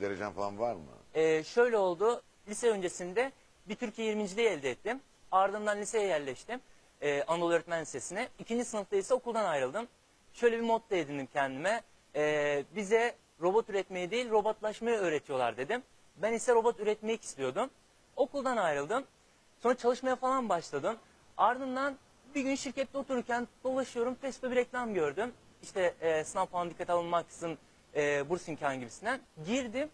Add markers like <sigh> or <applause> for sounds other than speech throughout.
derecen falan var mı? Ee, şöyle oldu. Lise öncesinde bir Türkiye 20.liği elde ettim. Ardından liseye yerleştim. Ee, Anadolu Öğretmen Lisesi'ne. İkinci sınıfta ise okuldan ayrıldım. Şöyle bir motto edindim kendime. Ee, bize robot üretmeyi değil robotlaşmayı öğretiyorlar dedim. Ben ise robot üretmek istiyordum. Okuldan ayrıldım. Sonra çalışmaya falan başladım. Ardından bir gün şirkette otururken dolaşıyorum. Facebook'ta bir reklam gördüm. İşte e, sınav puanı dikkate alınmaksızın e, burs imkanı gibisinden. Girdim.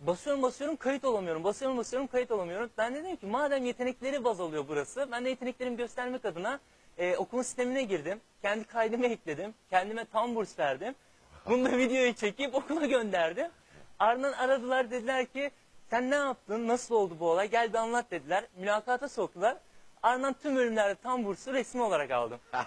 Basıyorum basıyorum kayıt olamıyorum. Basıyorum basıyorum kayıt olamıyorum. Ben dedim ki madem yetenekleri baz alıyor burası. Ben de yeteneklerimi göstermek adına e, okulun sistemine girdim. Kendi kaydımı ekledim. Kendime tam burs verdim. Bunu da videoyu çekip okula gönderdim. Ardından aradılar dediler ki sen ne yaptın? Nasıl oldu bu olay? Gel bir anlat dediler. Mülakata soktular. Ardından tüm bölümlerde tam bursu resmi olarak aldım. <laughs>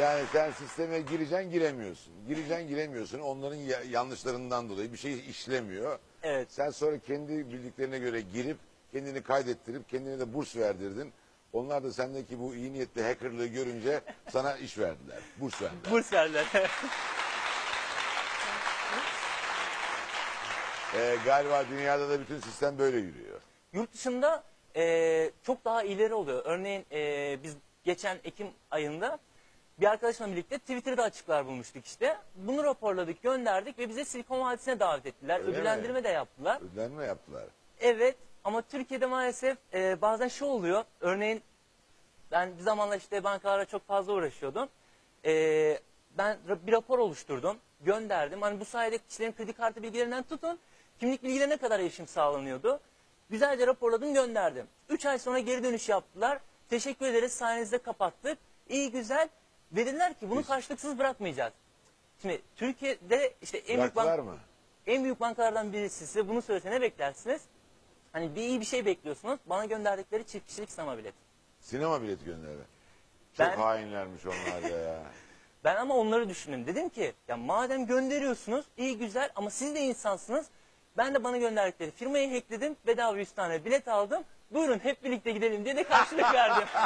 Yani sen sisteme gireceksin giremiyorsun. Gireceksin giremiyorsun. Onların ya- yanlışlarından dolayı bir şey işlemiyor. Evet. Sen sonra kendi bildiklerine göre girip kendini kaydettirip kendine de burs verdirdin. Onlar da sendeki bu iyi niyetli hackerlığı görünce sana iş verdiler. Burs verdiler. Burs verdiler. Ee, galiba dünyada da bütün sistem böyle yürüyor. Yurt dışında e, çok daha ileri oluyor. Örneğin e, biz geçen Ekim ayında bir arkadaşımla birlikte Twitter'da açıklar bulmuştuk işte. Bunu raporladık, gönderdik ve bize Silikon Vadisi'ne davet ettiler. Öyle mi? Ödüllendirme de yaptılar. Ödenme yaptılar. Evet ama Türkiye'de maalesef e, bazen şu oluyor. Örneğin ben bir zamanlar işte bankalara çok fazla uğraşıyordum. E, ben bir rapor oluşturdum, gönderdim. Hani bu sayede kişilerin kredi kartı bilgilerinden tutun, kimlik bilgilerine kadar erişim sağlanıyordu. Güzelce raporladım, gönderdim. Üç ay sonra geri dönüş yaptılar. Teşekkür ederiz, sayenizde kapattık. İyi güzel. Dediler ki bunu Biz- karşılıksız bırakmayacağız. Şimdi Türkiye'de işte en büyük Bıraktılar bank- mı? en büyük bankalardan birisi size bunu söylese ne beklersiniz? Hani bir iyi bir şey bekliyorsunuz. Bana gönderdikleri çift kişilik sinema bileti. Sinema bileti gönderme. Çok Ben- hainlermiş onlar ya. <laughs> Ben ama onları düşündüm. Dedim ki ya madem gönderiyorsunuz iyi güzel ama siz de insansınız. Ben de bana gönderdikleri firmayı hackledim. Bedava 100 tane bilet aldım. Buyurun hep birlikte gidelim diye de karşılık verdim. <laughs>